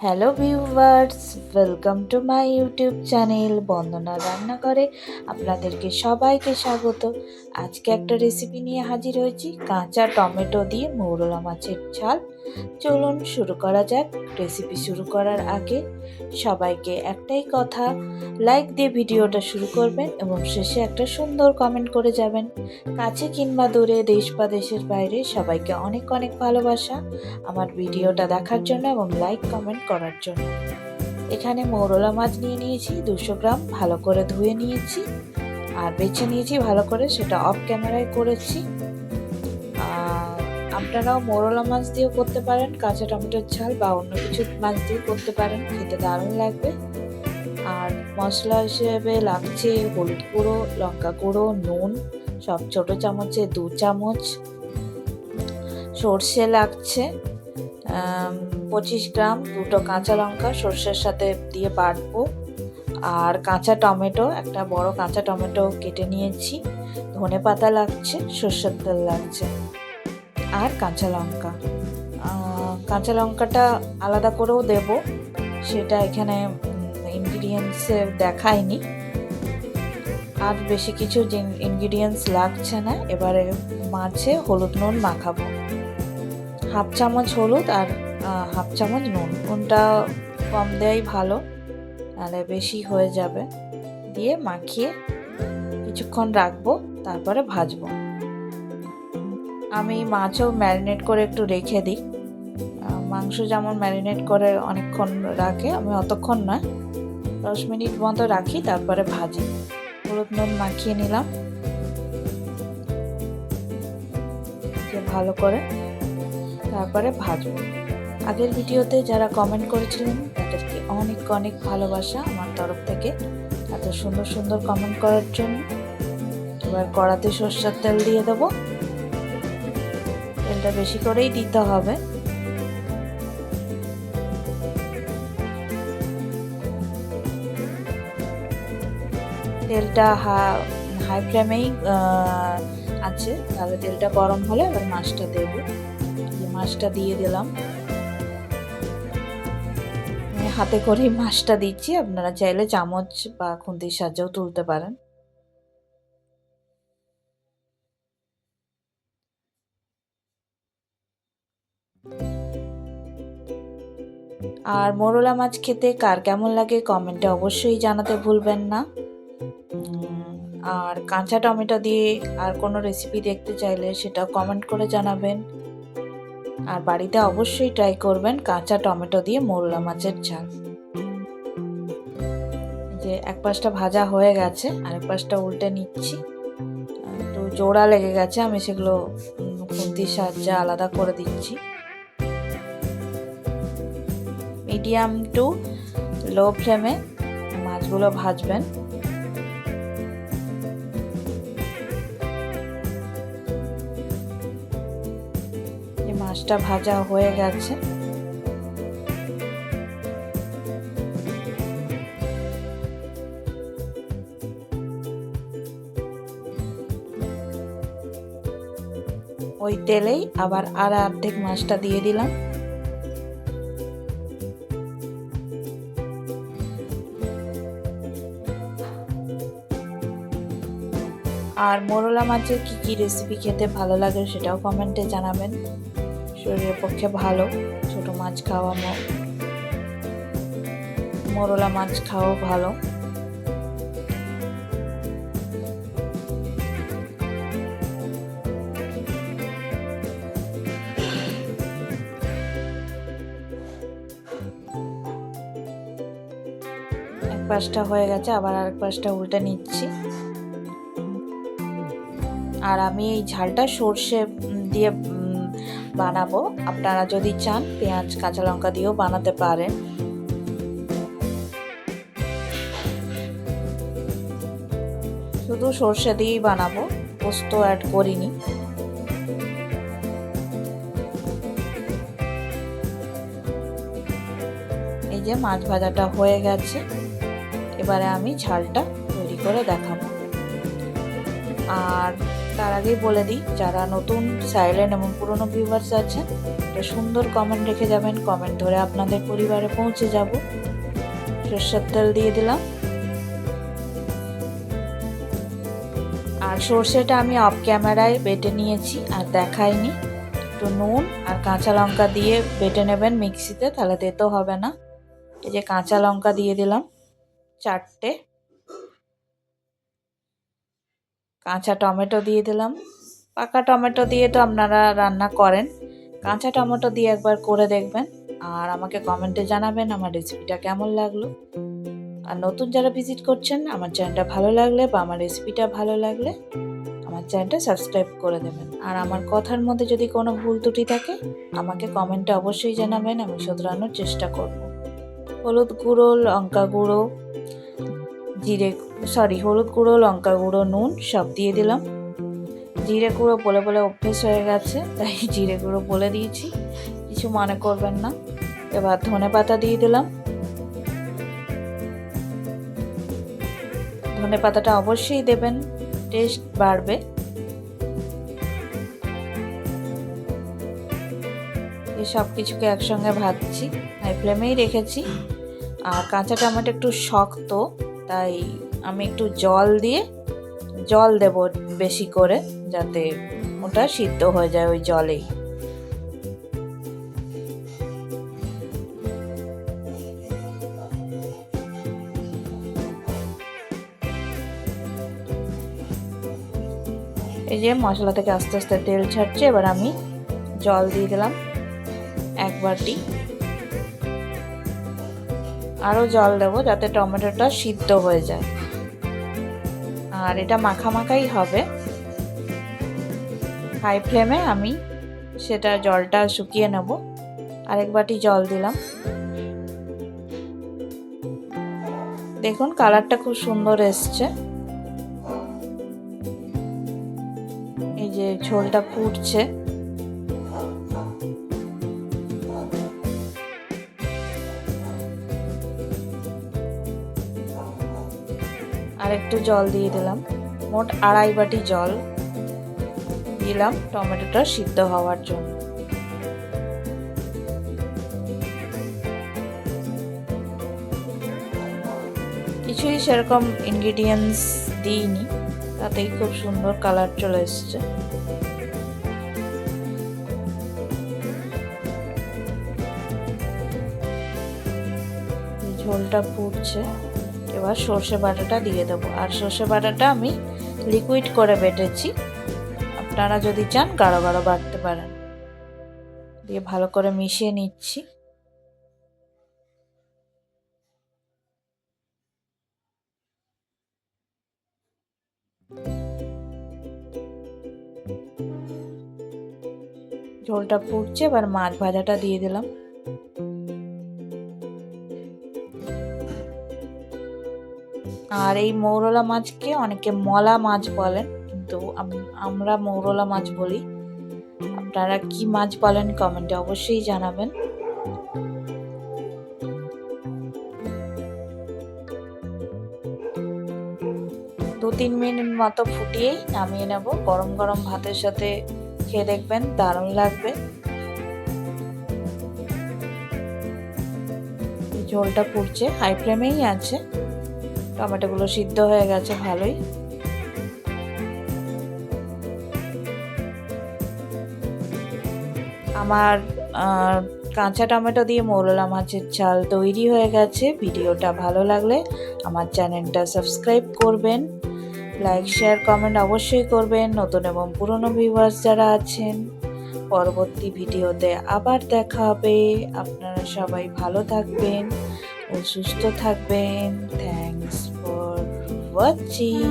Hello viewers welcome to my YouTube channel Bandana রান্নাঘরে আপনাদেরকে সবাইকে স্বাগত আজকে একটা রেসিপি নিয়ে হাজির হয়েছি কাঁচা টমেটো দিয়ে মৌরলা মাছের ঝাল চলুন শুরু করা যাক রেসিপি শুরু করার আগে সবাইকে একটাই কথা লাইক দিয়ে ভিডিওটা শুরু করবেন এবং শেষে একটা সুন্দর কমেন্ট করে যাবেন কাছে কিংবা দূরে দেশ বা দেশের বাইরে সবাইকে অনেক অনেক ভালোবাসা আমার ভিডিওটা দেখার জন্য এবং লাইক কমেন্ট করার জন্য। এখানে মৌরলা মাছ নিয়ে নিয়েছি, দুশো গ্রাম ভালো করে ধুয়ে নিয়েছি আর বেছে নিয়েছি ভালো করে, সেটা অফ ক্যামেরায় করেছি। আপনারাও মৌরলা মাছ দিয়েও করতে পারেন, কাঁচা টমেটোর ঝাল বা অন্য কিছু মাছ দিয়ে করতে পারেন, খেতে দারুণ লাগবে। আর মশলা হিসেবে লাগছে হলুদ গুঁড়ো, লঙ্কা গুঁড়ো, নুন, সব ছোট চামচে দু চামচ। সর্ষে লাগছে। পঁচিশ গ্রাম দুটো কাঁচা লঙ্কা, সর্ষের সাথে দিয়ে বাটবো। আর কাঁচা টমেটো, একটা বড় কাঁচা টমেটো কেটে নিয়েছি। ধনে পাতা লাগছে, সর্ষের তেল লাগছে। আর কাঁচা লঙ্কা। কাঁচা লঙ্কাটা আলাদা করেও দেব। সেটা এখানে ইনগ্রিডিয়েন্টসে দেখায়নি। আর বেশি কিছু ইনগ্রিডিয়েন্টস লাগছে না। এবারে মাছে হলুদ নুন মাখাবো। হাফ চামচ হলুদ আর হাফ চামচ নুন। নুনটা কম দেওয়াই ভালো, নাহলে বেশি হয়ে যাবে। দিয়ে মাখিয়ে কিছুক্ষণ রাখব, তারপরে ভাজবো। আমি মাছও ম্যারিনেট করে একটু রেখে দিই। মাংস যেমন ম্যারিনেট করে অনেকক্ষণ রাখে, আমি অতক্ষণ না দশ মিনিট মতো রাখি, তারপরে ভাজি। হলুদ নুন মাখিয়ে নিলাম। ভালো করে তারপরে ভাজবো আগের ভিডিওতে যারা কমেন্ট করেছিলেন, তাদেরকে অনেক অনেক ভালোবাসা আমার তরফ থেকে। এত সুন্দর সুন্দর কমেন্ট করার জন্য। এবার কড়াতে সর্ষের তেল দিয়ে দেব। তেলটা বেশি করেই দিতে হবে। তেলটা হাই ফ্লেমেই আছে। তাহলে তেলটা গরম হলে এবার মাছটা দেব। মাছটা দিয়ে দিলাম। হাতে করেই মাছটা দিচ্ছি, আপনারা চাইলে চামচ বা খুন্তির সাহায্যেও তুলতে পারেন। আর মোরলা মাছ খেতে কার কেমন লাগে কমেন্টে অবশ্যই জানাতে ভুলবেন না। আর কাঁচা টমেটো দিয়ে আর কোনো রেসিপি দেখতে চাইলে সেটা কমেন্ট করে জানাবেন। আর বাড়িতে অবশ্যই ট্রাই করবেন কাঁচা টমেটো দিয়ে মোরলা মাছের ঝাল। যে এক পাশটা ভাজা হয়ে গেছে, আরেক পাশটা উল্টে নিচ্ছি। একটু জোড়া লেগে গেছে, আমি সেগুলো খুন্তির সাহায্যে আলাদা করে দিচ্ছি। মিডিয়াম টু লো ফ্লেমে মাছগুলো ভাজবেন। মাছটা ভাজা হয়ে গেছে। ওই তেলেই আবার আর অর্ধেক মাছটা দিয়ে দিলাম। আর মোরলা মাছের কী কী রেসিপি খেতে ভালো লাগে সেটাও কমেন্টে জানাবেন। শরীরের পক্ষে ভালো। ছোট মাছ খাওয়া মরলা মাছ খাওয়াও ভালো। পাশটা হয়ে গেছে, আবার আরেক পাশটা উল্টে নিচ্ছি। আর আমি এই ঝালটা সর্ষে দিয়ে বানাবো। আপনারা যদি চান, পেঁয়াজ, কাঁচা লঙ্কা দিয়েও বানাতে পারেন। শুধু সর্ষে দিয়েই বানাবো, পোস্ত অ্যাড করিনি। এই যে মাছ ভাজাটা হয়ে গেছে, এবারে আমি ঝালটা তৈরি করে দেখাবো। আর তার আগেই বলে দিই, যারা নতুন সাইলেন্ট এবং পুরনো ভিউয়ার্স আছেন, একটা সুন্দর কমেন্ট রেখে যাবেন। কমেন্ট ধরে আপনাদের পরিবারে পৌঁছে যাব। সর্ষের তেল দিয়ে দিলাম। আর সর্ষেটা আমি অফ ক্যামেরায় বেটে নিয়েছি, আর দেখাইনি। একটু নুন আর কাঁচা লঙ্কা দিয়ে বেটে নেবেন মিক্সিতে, তাহলে তেতো হবে না। এই যে কাঁচা লঙ্কা দিয়ে দিলাম, চারটে। কাঁচা টমেটো দিয়ে দিলাম। পাকা টমেটো দিয়ে তো আপনারা রান্না করেন। কাঁচা টমেটো দিয়ে একবার করে দেখবেন আর আমাকে কমেন্টে জানাবেন আমার রেসিপিটা কেমন লাগল। আর নতুন যারা ভিজিট করছেন, আমার চ্যানেলটা ভালো লাগলে বা আমার রেসিপিটা ভালো লাগলে আমার চ্যানেলটা সাবস্ক্রাইব করে দেবেন। আর আমার কথার মধ্যে যদি কোনো ভুল ত্রুটি থাকে, আমাকে কমেন্টে অবশ্যই জানাবেন, আমি শোধরানোর চেষ্টা করব। হলুদ গুঁড়ো, লঙ্কা গুঁড়ো, জিরে সরি, হলুদ গুঁড়ো লঙ্কা গুঁড়ো, নুন, সব দিয়ে দিলাম। জিরে গুঁড়ো বলে বলে অভ্যেস হয়ে গেছে, তাই জিরে গুঁড়ো বলে দিয়েছি। কিছু মনে করবেন না। এবার ধনে পাতা দিয়ে দিলাম। ধনে পাতাটা অবশ্যই দেবেন, টেস্ট বাড়বে। সব কিছুকে একসঙ্গে ভাজছি। হাই ফ্লেমেই রেখেছি। আর কাঁচা টমেটো একটু শক্ত, তাই আমি একটু জল দিয়ে, জল দেব বেশি করে যাতে ওটা সিদ্ধ হয়ে যায় ওই জলেই। এই যে মশলা থেকে আস্তে আস্তে তেল ছাড়ছে, এবার আমি জল দিয়ে দিলাম এক বাটি। আরও জল দেবো যাতে টমেটোটা সিদ্ধ হয়ে যায়। আর এটা মাখা মাখাই হবে হাই ফ্লেমে আমি সেটা জলটা শুকিয়ে নেব। আরেক বাটি জল দিলাম। দেখুন কালারটা খুব সুন্দর এসছে। এই যে ঝোলটা ফুটছে। একটু জল দিয়ে দিলাম। মোট আড়াই বাটি জল দিলাম টমেটোটা সিদ্ধ হওয়ার জন্য। কিছুই সেরকম ইনগ্রিডিয়েন্টস দিইনি, তাতেই খুব সুন্দর কালার চলে এসছে। ঝোলটা ফুটছে। এবার সর্ষে বাটাটা দিয়ে দেবো। আর সর্ষে বাটাটা আমি লিকুইড করে বেটেছি। আপনারা যদি চান, গাঢ় গাঢ় বাটতে পারেন। দিয়ে ভালো করে মিশিয়ে নিচ্ছি। ঝোলটা ফুটছে, এবার মাছ ভাজাটা দিয়ে দিলাম। আর এই মৌরলা মাছকে অনেকে মলা মাছ বলেন কিন্তু আমরা মৌরলা মাছ বলি। আপনারা কি মাছ বলেন কমেন্টে অবশ্যই জানাবেন। দু তিন মিনিট মতো ফুটিয়েই নামিয়ে নেব। গরম গরম ভাতের সাথে খেয়ে দেখবেন, দারুণ লাগবে। ঝোলটা পুড়ছে হাই ফ্লেমেই আছে। টমেটোগুলো সিদ্ধ হয়ে গেছে, ভালোই। আমার কাঁচা টমেটো দিয়ে মৌরলা মাছের ঝাল তৈরি হয়ে গেছে। ভিডিওটা ভালো লাগলে আমার চ্যানেলটা সাবস্ক্রাইব করবেন, লাইক, শেয়ার, কমেন্ট অবশ্যই করবেন। নতুন এবং পুরনো ভিউয়ার্স যারা আছেন, পরবর্তী ভিডিওতে আবার দেখা হবে। আপনারা সবাই ভালো থাকবেন। ও সুস্থ থাকবেন থ্যাংকস ফর ওয়াচিং